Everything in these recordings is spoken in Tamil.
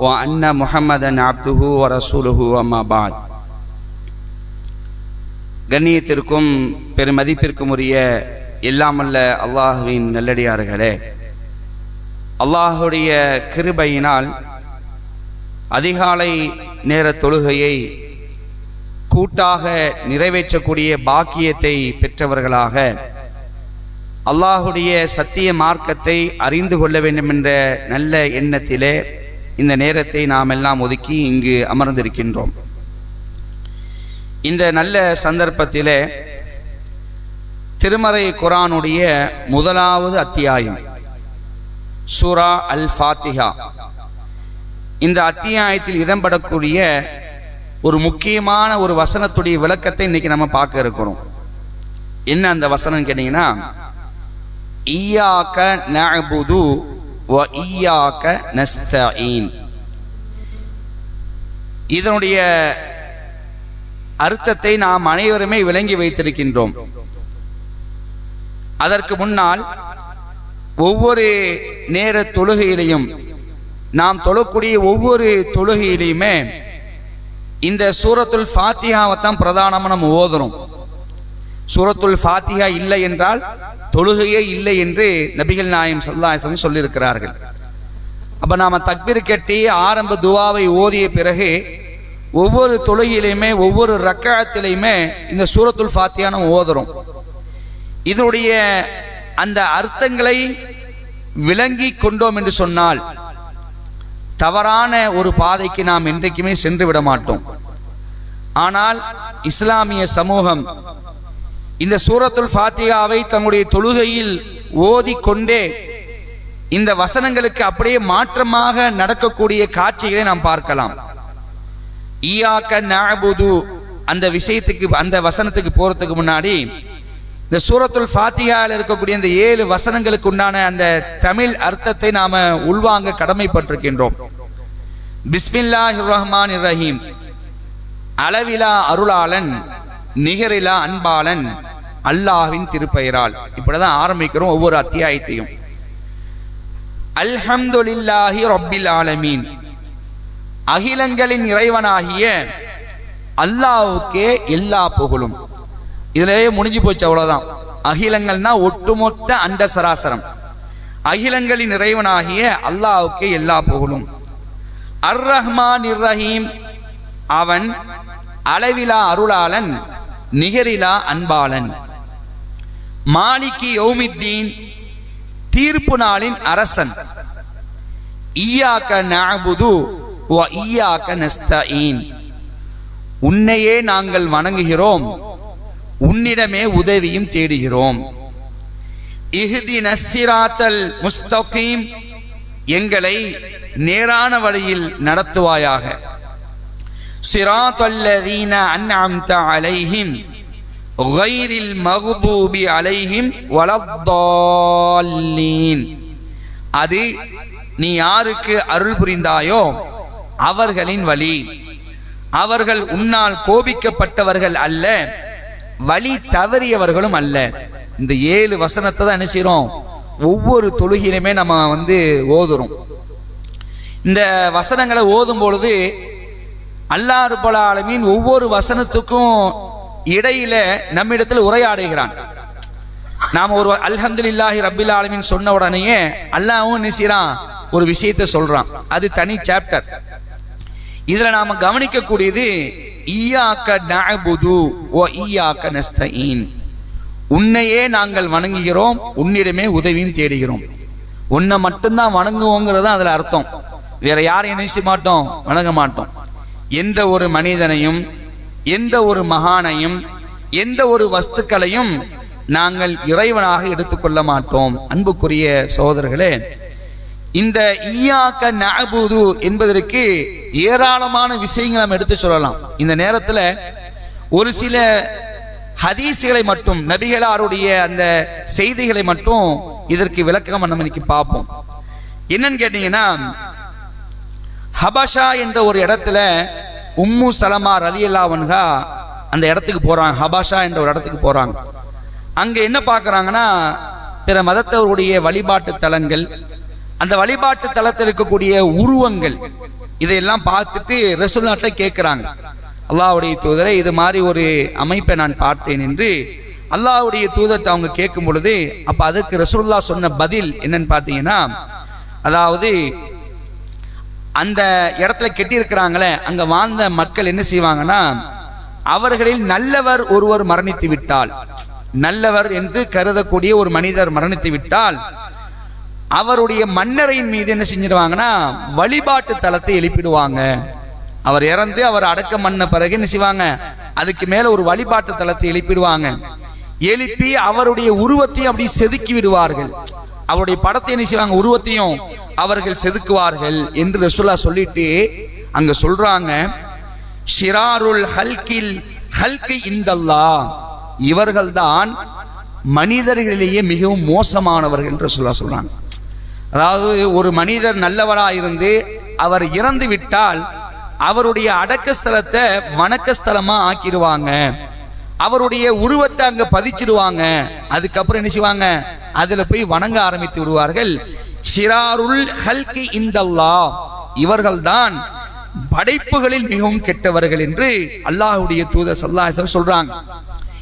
وان محمدا عبده ورسوله اما بعد கண்ணியத்திற்கும் பெருமதிப்பிற்கும் உரிய எல்லாமல்ல அல்லாஹுவின் நல்லடியார்களே அல்லாஹுடைய கிருபையினால் அதிகாலை நேர தொழுகையை கூட்டாக நிறைவேற்றக்கூடிய பாக்கியத்தை பெற்றவர்களாக அல்லாஹுடைய சத்திய மார்க்கத்தை அறிந்து கொள்ள வேண்டும் என்ற நல்ல எண்ணத்திலே இந்த நேரத்தை நாம் எல்லாம் ஒதுக்கி இங்கு அமர்ந்திருக்கின்றோம். இந்த நல்ல சந்தர்ப்பத்திலே திருமறை குரானுடைய முதலாவது அத்தியாயம் சூரா அல் ஃபாத்திஹா இந்த அத்தியாயத்தில் இடம்படக்கூடிய ஒரு முக்கியமான ஒரு வசனத்துடைய விளக்கத்தை இன்னைக்கு நம்ம பார்க்க இருக்கிறோம். என்ன அந்த வசனம் கேட்டீங்கன்னா ஈயாக்க நபுது வ ஈயாக்க இதனுடைய அர்த்தத்தை நாம் அனைவருமே விளங்கி வைத்திருக்கின்றோம். அதற்கு முன்னால் ஒவ்வொரு நேர தொழுகையிலையும் நாம் தொழக்கூடிய ஒவ்வொரு தொழுகையிலையுமே இந்த சூரத்துல் ஃபாத்தியாவை தான் பிரதானமாக நம்ம ஓதுறோம். சூரத்துல் ஃபாத்திஹா இல்லை என்றால் தொழுகையே இல்லை என்று நபிகள் நாயம் சல்லாசம் சொல்லியிருக்கிறார்கள். அப்போ நாம் தக்பீர் கட்டி ஆரம்ப துவாவை ஓதிய பிறகு ஒவ்வொரு தொழுகையிலையுமே ஒவ்வொரு ரக்காயத்திலையுமே இந்த சூரத்துல் ஃபாத்தியா நம்ம ஓதுறோம். இதனுடைய அந்த அர்த்தங்களை விளங்கி கொண்டோம் என்று சொன்னால் தவறான ஒரு பாதைக்கு நாம் என்றைக்குமே சென்று விட மாட்டோம். ஆனால் இஸ்லாமிய சமூகம் இந்த சூரத்துல் ஃபாத்தியாவை தங்களுடைய தொழுகையில் ஓதிக்கொண்டே இந்த வசனங்களுக்கு அப்படியே மாற்றமாக நடக்கக்கூடிய காட்சிகளை நாம் பார்க்கலாம். ஈயாக்க நஅபுது அந்த விஷயத்துக்கு அந்த வசனத்துக்கு போறதுக்கு முன்னாடி இந்த சூரத்துல் ஃபாத்தியாவில் இருக்கக்கூடிய இந்த ஏழு வசனங்களுக்கு உண்டான அந்த தமிழ் அர்த்தத்தை நாம உள்வாங்க கடமைப்பட்டிருக்கின்றோம். பிஸ்மில்லாஹ் ரஹ்மான் ரஹீம். அளவிலா அருளாளன் நிகரிலா அன்பாளன் அல்லாஹ்வின் திருப்பெயரால். இப்படிதான் ஆரம்பிக்கிறோம் ஒவ்வொரு அத்தியாயத்தையும். அல்ஹம்துலில்லாஹி ரொப்பில் ஆலமீன். அகிலங்களின் இறைவனாகிய அல்லாவுக்கே எல்லா புகழும். இதிலேயே முடிஞ்சு போச்சு அவ்வளோதான் அகிலங்கள்னா ஒட்டுமொத்த அண்ட சராசரம். அகிலங்களின் இறைவனாகிய அல்லாவுக்கே எல்லா புகழும். அர் ரஹ்மான் ரஹீம் அவன் அளவிலா அருளாளன் நிகரிலா அன்பாளன். மாலிகி யௌமித்தீன் தீர்ப்பு நாளின் அரசன். ஈயாக்க நாபுது வ ஈயாக்க நஸ்தீன் உன்னையே நாங்கள் வணங்குகிறோம். உன்னிடமே உதவியும் தேடுகிறோம். இஹ்தி நஸ்ஸிராத்தல் முஸ்தகீம். எங்களை நேரான வழியில் நடத்துவாயாக. சிராத்தல்லதீன அன்அம்த அலைஹிம். ஒகைரில் மகுபூபி அலைஹிம் வளத்தாலீன் அது நீ யாருக்கு அருள் புரிந்தாயோ அவர்களின் வழி. அவர்கள் உன்னால் கோபிக்கப்பட்டவர்கள் அல்ல வழி தவறியவர்களும் அல்ல. இந்த ஏழு வசனத்தை தான் என்ன ஒவ்வொரு தொழுகிலுமே நம்ம வந்து ஓதுறோம். இந்த வசனங்களை ஓதும் பொழுது அல்லாறு போல ஆலமீன் ஒவ்வொரு வசனத்துக்கும் இடையில நம்மிடத்தில் உரையாடுகிறான். நாம் ஒரு அல்ஹம்துலில்லாஹி ரபில் ஆலமின் சொன்ன உடனேயே அல்லாவும் என்ன ஒரு விஷயத்தை சொல்றான். அது தனி சாப்டர் இதுல நாம கவனிக்கக்கூடியது ஈயாக்க நஅபுது ஓ ஈயாக்க நஸ்தீன் உன்னையே நாங்கள் வணங்குகிறோம் உன்னிடமே உதவியும் தேடுகிறோம். உன்னை மட்டும்தான் வணங்குவோங்கிறது அதுல அர்த்தம். வேற யாரையும் நினைச்சு மாட்டோம் வணங்க மாட்டோம். எந்த ஒரு மனிதனையும் எந்த ஒரு மகானையும் எந்த ஒரு வஸ்துக்களையும் நாங்கள் இறைவனாக எடுத்துக்கொள்ள மாட்டோம். அன்புக்குரிய சோதர்களே இந்த ஈயாக்க நஅபுது என்பதற்கு ஏராளமான விஷயங்களை நம்ம எடுத்து சொல்லலாம். இந்த நேரத்தில் ஒரு சில ஹதீஸ்களை மட்டும் நபிகளாருடைய அந்த செய்திகளை மட்டும் இதற்கு விளக்கம் நம்ம இன்னைக்கு பார்ப்போம். என்னன்னு கேட்டீங்கன்னா ஹபஷா என்ற ஒரு இடத்துல உம்மு சலமா ரலியல்லாவன்கா அந்த இடத்துக்கு போகிறாங்க ஹபாஷா என்ற ஒரு இடத்துக்கு போகிறாங்க அங்கே என்ன பார்க்குறாங்கன்னா பிற மதத்தவருடைய வழிபாட்டு தலங்கள் அந்த வழிபாட்டு தலத்தில் இருக்கக்கூடிய உருவங்கள் இதையெல்லாம் பார்த்துட்டு ரசூல்லாட்ட கேட்குறாங்க. அல்லாஹ்வுடைய தூதரை இது மாதிரி ஒரு அமைப்பை நான் பார்த்தேன் என்று அல்லாவுடைய தூதர்கிட்ட அவங்க கேட்கும் பொழுது அப்போ அதுக்கு ரசூல்லா சொன்ன பதில் என்னன்னு பார்த்தீங்கன்னா அதாவது அந்த இடத்துல கெட்டியிருக்கிறாங்களே அங்க வாழ்ந்த மக்கள் என்ன செய்வாங்கன்னா அவர்களில் நல்லவர் ஒருவர் மரணித்து விட்டால் நல்லவர் என்று கருதக்கூடிய ஒரு மனிதர் மரணித்து விட்டால் அவருடைய மன்னரையின் மீது என்ன செஞ்சிருவாங்கன்னா வழிபாட்டு தலத்தை எழுப்பிடுவாங்க. அவர் இறந்து அவர் அடக்கம் பண்ண பிறகு என்ன செய்வாங்க அதுக்கு மேல ஒரு வழிபாட்டு தலத்தை எழுப்பிடுவாங்க. எழுப்பி அவருடைய உருவத்தையும் அப்படி செதுக்கி விடுவார்கள். அவருடைய படத்தை என்ன செய்வாங்க? உருவத்தையும் அவர்கள் செதுக்குவார்கள் என்று ரசுல்லா சொல்லிட்டு அங்க சொல்றாங்க ஷிராருல் ஹல்கில் ஹல்கி இந்தல்லா. இவர்கள்தான் மனிதர்களிலேயே மிகவும் மோசமானவர்கள் என்று சொல்லா சொல்றாங்க. அதாவது ஒரு மனிதர் நல்லவராக இருந்து அவர் இறந்து விட்டால் அவருடைய அடக்க ஸ்தலத்தை வணக்க ஸ்தலமாக ஆக்கிடுவாங்க. அவருடைய உருவத்தை அங்க பதிச்சிடுவாங்க. அதுக்கப்புறம் என்ன செய்வாங்க? அதுல போய் வணங்க ஆரம்பித்து விடுவார்கள். ஷிராருல் ஹல்கி இந்தல்லா இவர்கள்தான் படைப்புகளில் மிகவும் கெட்டவர்கள் என்று அல்லாஹுடைய தூதர் சல்லாஹம் சொல்றாங்க.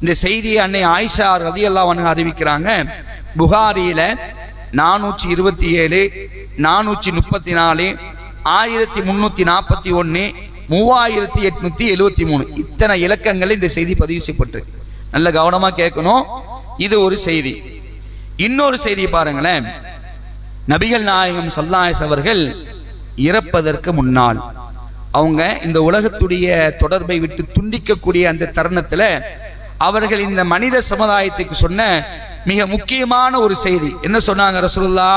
இந்த செய்தியை அன்னை ஆயிஷா ரதி அல்லாஹ் அறிவிக்கிறாங்க. புகாரியில நானூற்றி இருபத்தி ஏழு நானூற்றி முப்பத்தி நாலு ஆயிரத்தி முன்னூத்தி நாற்பத்தி ஒன்று மூவாயிரத்தி எட்நூத்தி எழுவத்தி மூணு. இத்தனை இலக்கங்களில் இந்த செய்தி பதிவு செய்யப்பட்டு. நல்ல கவனமா கேட்கணும். இது ஒரு செய்தி. இன்னொரு செய்தி பாருங்களேன். நபிகள் நாயகம் சல்லாயஸ் அவர்கள் இறப்பதற்கு முன்னால் அவங்க இந்த உலகத்துடைய தொடர்பை விட்டு துண்டிக்கக்கூடிய அந்த தருணத்துல அவர்கள் இந்த மனித சமுதாயத்துக்கு சொன்ன மிக முக்கியமான ஒரு செய்தி. என்ன சொன்னாங்க ரசூல்லா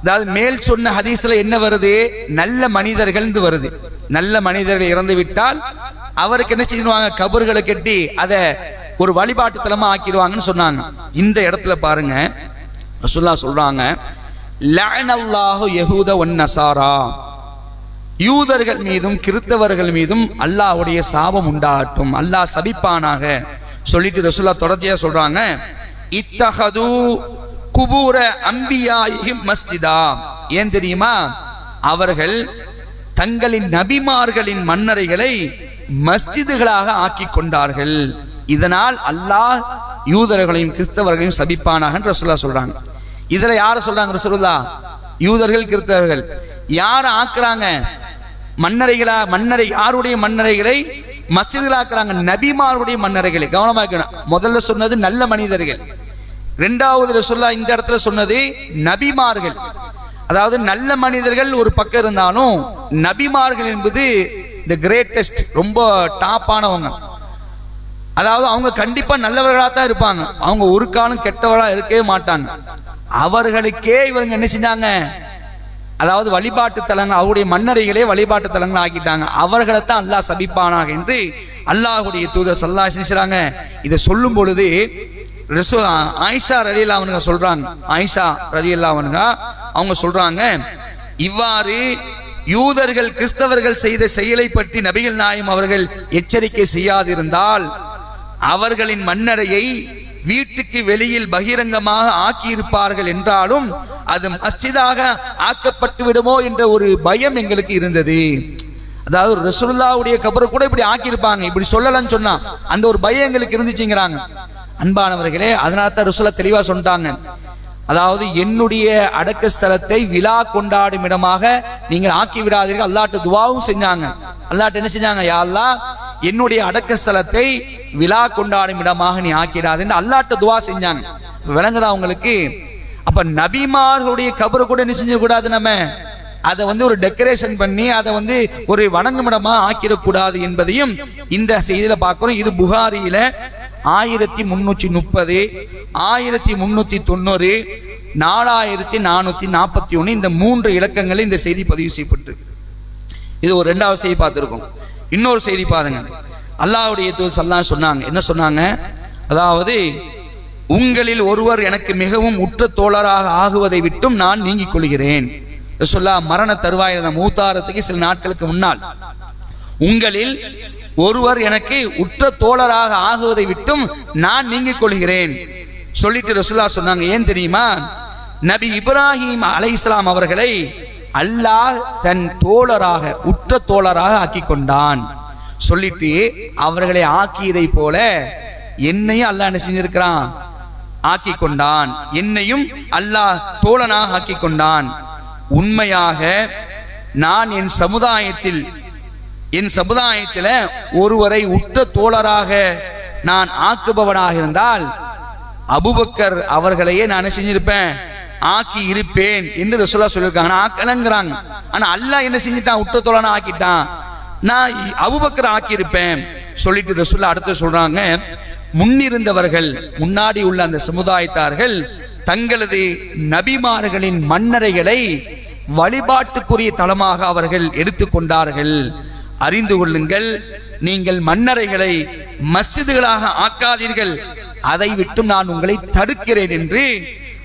அதாவது மேல் சொன்ன ஹதீஸ்ல என்ன வருது? நல்ல மனிதர்கள் வருது. நல்ல மனிதர்கள் இறந்து விட்டால் அவருக்கு என்ன செய்வாங்க? கபர்களை கட்டி அதை ஒரு வழிபாட்டு தலமா ஆக்கிடுவாங்கன்னு சொன்னாங்க. இந்த இடத்துல பாருங்க ரசுல்லா சொல்றாங்க லஅனல்லாஹு யஹூத ஒன் நசாரா. யூதர்கள் மீதும் கிறித்தவர்கள் மீதும் அல்லாஹ்வுடைய சாபம் உண்டாகட்டும். அல்லாஹ் சபிப்பானாக சொல்லிட்டு ரசுல்லா தொடர்ச்சியா சொல்றாங்க இத்தகது குபூர அம்பியாயும் மஸ்ஜிதா. ஏன் தெரியுமா? அவர்கள் தங்களின் நபிமார்களின் மன்னரைகளை மஸ்ஜிதுகளாக ஆக்கி கொண்டார்கள். இதனால் அல்லாஹ் யூதர்களையும் கிறிஸ்தவர்களையும் சபிப்பானாக ரசூல்லா சொல்றாங்க. இதுல யார சொல்றாங்க ரசூலுல்லா யூதர்கள் கிறிஸ்தவர்கள். யார ஆக்குறாங்க? மன்னரைகளா மன்னரை யாருடைய மன்னரைகளை மஸ்ஜிதுகளாக்குறாங்க நபிமாருடைய மன்னரைகளை. கவனமாக இருக்கணும். முதல்ல சொன்னது நல்ல மனிதர்கள். ரெண்டாவது ரசூல்லா இந்த இடத்துல சொன்னது நபிமார்கள். அதாவது நல்ல மனிதர்கள் ஒரு பக்கம் இருந்தாலும் நபிமார்கள் என்பது த கிரேட்டஸ்ட் ரொம்ப டாப்பானவங்க அதாவது அவங்க கண்டிப்பாக நல்லவர்களாக தான் இருப்பாங்க. அவங்க ஒரு காலம் கெட்டவர்களாக இருக்கவே மாட்டாங்க. அவர்களுக்கே இவங்க என்ன செஞ்சாங்க? அதாவது வழிபாட்டு தலங்கள் அவருடைய மன்னரைகளே வழிபாட்டு தலங்கள் ஆக்கிட்டாங்க. அவர்களை தான் அல்லாஹ் சபிப்பானாக என்று அல்லாஹுடைய தூதர் சல்லா செஞ்சுறாங்க இதை சொல்லும் பொழுது ஆயிஷா ரலியல்லா அவனுங்க சொல்றாங்க. ஆயிஷா ரலியல்லா அவனுங்க அவங்க சொல்றாங்க இவ்வாறு யூதர்கள் கிறிஸ்தவர்கள் செய்த செயலை பற்றி நபிகள் நாயம் அவர்கள் எச்சரிக்கை செய்யாதிருந்தால் அவர்களின் மன்னரையை வீட்டுக்கு வெளியில் பகிரங்கமாக ஆக்கியிருப்பார்கள் என்றாலும் அது மஸ்ஜிதாக ஆக்கப்பட்டு விடுமோ என்ற ஒரு பயம் எங்களுக்கு இருந்தது. அதாவது ரசுல்லாவுடைய கபரை கூட இப்படி ஆக்கியிருப்பாங்க. இப்படி சொல்லலன்னு சொன்னா அந்த ஒரு பயம் எங்களுக்கு இருந்துச்சுங்கிறாங்க. அன்பானவர்களே அதனால தான் ரசூலா தெளிவா சொன்னாங்க அதாவது என்னுடைய அடக்க ஸ்தலத்தை விழா கொண்டாடும் இடமாக நீங்கள் ஆக்கி விடாதீர்கள் அல்லாட்டு துவாவும் செஞ்சாங்க. அல்லாட்டு என்ன செஞ்சாங்க? யாழ்லா என்னுடைய அடக்க ஸ்தலத்தை விழா கொண்டாடும் இடமாக நீ ஆக்கிடாதுன்னு அல்லாட்டு துவா செஞ்சாங்க. விளங்குதா உங்களுக்கு? அப்ப நபிமார்களுடைய கபரை கூட என்ன செஞ்சக்கூடாது நம்ம? அதை வந்து ஒரு டெக்கரேஷன் பண்ணி அதை வந்து ஒரு வணங்குமிடமா ஆக்கிடக்கூடாது என்பதையும் இந்த செய்தியில பார்க்கிறோம். இது புகாரியில ஆயிரத்தி முன்னூற்றி முப்பது ஆயிரத்தி முந்நூற்றி தொண்ணூறு நாலாயிரத்தி நானூற்றி நாற்பத்தி ஒன்று இந்த மூன்று இலக்கங்களில் இந்த செய்தி பதிவு செய்யப்பட்டிருக்கு இது ஒரு ரெண்டாவது செய்தி பார்த்துருக்கோம். இன்னொரு செய்தி பாருங்க. அல்லாவுடைய தூதர் சல்லா சொன்னாங்க. என்ன சொன்னாங்க? அதாவது உங்களில் ஒருவர் எனக்கு மிகவும் உற்ற தோழராக ஆகுவதை விட்டும் நான் நீங்கிக் கொள்கிறேன். சொல்லா மரண தருவாயிரம் மூத்தாரத்துக்கு சில நாட்களுக்கு முன்னால் உங்களில் ஒருவர் எனக்கு உற்ற தோழராக ஆகுவதை விட்டும் நான் நீங்கிக் கொள்கிறேன். சொல்லிட்டு ரசுல்லா சொன்னாங்க ஏன் தெரியுமா? நபி இப்ராஹிம் அலை இஸ்லாம் அவர்களை அல்லாஹ் தன் தோழராக உற்ற தோழராக ஆக்கி கொண்டான். சொல்லிட்டு அவர்களை ஆக்கியதை போல என்னையும் அல்லாஹ் என்ன செஞ்சிருக்கிறான்? ஆக்கி கொண்டான். என்னையும் அல்லாஹ் தோழனாக ஆக்கி கொண்டான். உண்மையாக நான் என் சமுதாயத்தில் என் சமுதாயத்தில் ஒருவரை உற்ற தோழராக நான் ஆக்குபவனாக இருந்தால் அபுபக்கர் அவர்களையே நான் செஞ்சிருப்பேன்? ஆக்கி இருப்பேன் என்று ரசோல்லா சொல்லியிருக்காங்க. ஆக்கலங்கிறாங்க. ஆனா அல்லாஹ் என்ன செஞ்சிட்டான்? உற்ற தோழனா ஆக்கிட்டான். நான் அபுபக்கர் ஆக்கியிருப்பேன் சொல்லிட்டு ரசோல்லா அடுத்து சொல்றாங்க முன்னிருந்தவர்கள் முன்னாடி உள்ள அந்த சமுதாயத்தார்கள் தங்களது நபிமார்களின் மன்னரைகளை வழிபாட்டுக்குரிய தளமாக அவர்கள் எடுத்துக்கொண்டார்கள். அறிந்து கொள்ளுங்கள். நீங்கள் மன்னரைகளை மச்சிதுகளாக ஆக்காதீர்கள். அதை விட்டும் நான் உங்களை தடுக்கிறேன் என்று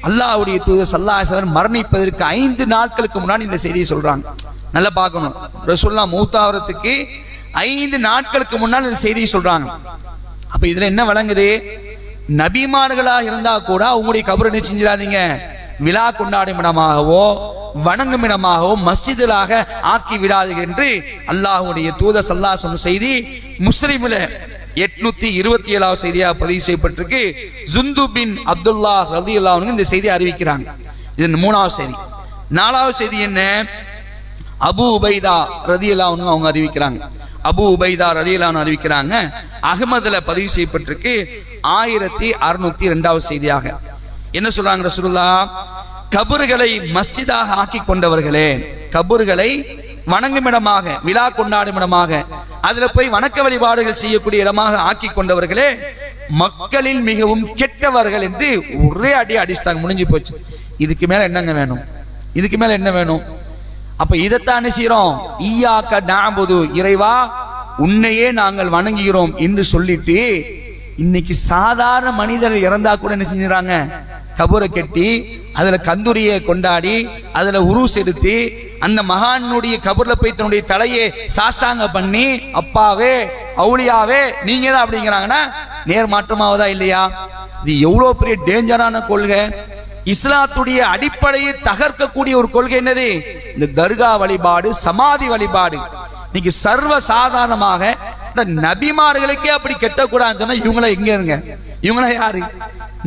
அல்லாவுடைய தூதர் சல்லாஹர் மரணிப்பதற்கு ஐந்து நாட்களுக்கு முன்னாடி இந்த செய்தியை சொல்றாங்க. நல்லா பார்க்கணும். ரசூல்லா மூத்தாவரத்துக்கு ஐந்து நாட்களுக்கு முன்னால் இந்த செய்தியை சொல்றாங்க. அப்ப இதுல என்ன வழங்குது நபிமான்களாக இருந்தா கூட அவங்களுடைய கபரை என்ன செஞ்சிடாதீங்க. விழா கொண்டாடும் இடமாகவோ வணங்கும் இடமாகவோ மஸ்ஜிதுலாக ஆக்கி விடாது என்று அல்லாஹுடைய தூத சல்லாசம் செய்தி முஸ்லிம்ல எட்நூத்தி இருபத்தி ஏழாவது செய்தியாக பதிவு செய்யப்பட்டிருக்கு. ஜுந்து பின் அப்துல்லா ரதி இந்த செய்தியை அறிவிக்கிறாங்க. இது மூணாவது செய்தி. நாலாவது செய்தி என்ன? அபு உபைதா ரதியலான்னு அவங்க அறிவிக்கிறாங்க. அபு உபைதா ரதியலான்னு அறிவிக்கிறாங்க. அகமதுல பதிவு செய்யப்பட்டிருக்கு. ஆயிரத்தி அறுநூத்தி ரெண்டாவது செய்தியாக. என்ன சொல்றாங்க ரசூல்லா கபறுகளை மஸ்ஜிதாக ஆக்கி கொண்டவர்களே கபறுகளை வணங்கும் இடமாக விழா கொண்டாடும் இடமாக அதுல போய் வணக்க வழிபாடுகள் செய்யக்கூடிய இடமாக ஆக்கி கொண்டவர்களே மக்களில் மிகவும் கெட்டவர்கள் என்று ஒரே அடி அடிச்சிட்டாங்க முடிஞ்சு போச்சு. இதுக்கு மேல என்னங்க வேணும்? இதுக்கு மேல என்ன வேணும்? அப்ப இதைத்தான் செய்யறோம்? ஈயாக்க நாபுது இறைவா உன்னையே நாங்கள் வணங்குகிறோம் என்று சொல்லிட்டு இன்னைக்கு சாதாரண மனிதர் இறந்தா கூட என்ன செஞ்சாங்க கபரை கட்டி அதில் கந்துரியை கொண்டாடி அதில் உரு செலுத்தி அந்த மகானுடைய கபூரில் போய் தன்னுடைய தலையை சாஸ்தாங்க பண்ணி அப்பாவே அவுளியாவே நீங்க தான் அப்படிங்கிறாங்கன்னா நேர் மாற்றமாவதா இல்லையா? இது எவ்வளோ பெரிய டேஞ்சரான கொள்கை. இஸ்லாத்துடைய அடிப்படையை தகர்க்கக்கூடிய ஒரு கொள்கை என்னது? இந்த தர்கா வழிபாடு சமாதி வழிபாடு. இன்னைக்கு சர்வ சாதாரணமாக இந்த நபிமார்களுக்கே அப்படி கெட்டக்கூடாதுன்னு சொன்னா இவங்கள எங்க இருங்க? இவங்கள யாரு?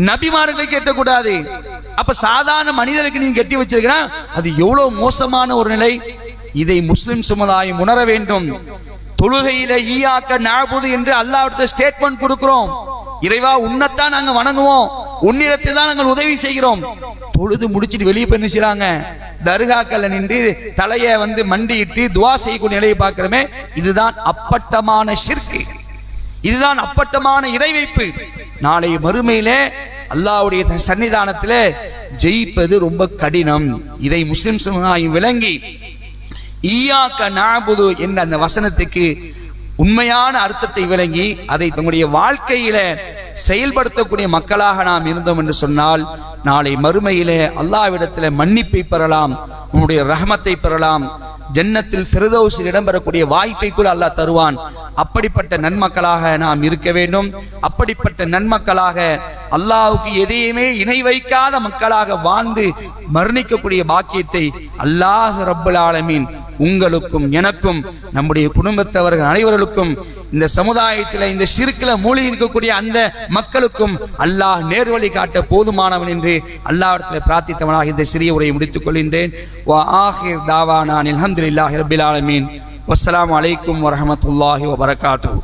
நபிமார்களை கேட்டக்கூடாது அப்ப சாதாரண மனிதருக்கு நீங்க கட்டி வச்சிருக்கிறா அது எவ்வளவு மோசமான ஒரு நிலை. இதை முஸ்லிம் சமுதாயம் உணர வேண்டும். தொழுகையில ஈயாக்க நாபுது என்று அல்லாஹ்விடத்தில் ஸ்டேட்மெண்ட் கொடுக்கிறோம். இறைவா உன்னைத்தான் நாங்க வணங்குவோம். உன்னிடத்தை தான் நாங்கள் உதவி செய்கிறோம். தொழுது முடிச்சிட்டு வெளியே போய் செய்யறாங்க செய்றாங்க? தர்காக்கல்ல நின்று தலையை வந்து மண்டியிட்டு துவா செய்யக்கூடிய நிலையை பார்க்கிறோமே. இதுதான் அப்பட்டமான சிற்கு இதுதான் அப்பட்டமான இறைவைப்பு நாளை மறுமையிலே அல்லாஹ்வுடைய சன்னிதானத்தில் ஜெயிப்பது ரொம்ப கடினம். இதை முஸ்லிம் சமுதாயம் விளங்கி ஈயாக்க நாபுது என்ற அந்த வசனத்துக்கு உண்மையான அர்த்தத்தை விளங்கி அதை தங்களுடைய வாழ்க்கையில செயல்படுத்தக்கூடிய மக்களாக நாம் இருந்தோம் என்று சொன்னால் நாளை மறுமையிலே அல்லாவிடத்தில் மன்னிப்பை பெறலாம் உன்னுடைய ரஹமத்தை பெறலாம் ஜன்னத்தில் ஃபிரதௌஸில் இடம்பெறக்கூடிய வாய்ப்பை கூட அல்லாஹ் தருவான். அப்படிப்பட்ட நன்மக்களாக நாம் இருக்க வேண்டும். அப்படிப்பட்ட நன்மக்களாக அல்லாஹுக்கு எதையுமே இணை வைக்காத மக்களாக வாழ்ந்து மரணிக்கக்கூடிய பாக்கியத்தை அல்லாஹ் ரப்புல் ஆலமீன் உங்களுக்கும் எனக்கும் நம்முடைய குடும்பத்தவர்கள் அனைவர்களுக்கும் இந்த சமுதாயத்தில் இந்த சிறுக்கில் மூழ்கி இருக்கக்கூடிய அந்த மக்களுக்கும் அல்லாஹ் நேர்வழி காட்ட போதுமானவன் என்று அல்லாஹ்விடத்தில் பிரார்த்தித்தவனாக இந்த சிறிய உரையை முடித்துக் கொள்கின்றேன். வா ஆஹிர் தாவானான் அல்ஹம்துலில்லாஹி ரப்பில் ஆலமீன். வஸ்ஸலாமு அலைக்கும் வரமத்துல்லாஹி வபரகாத்துஹு.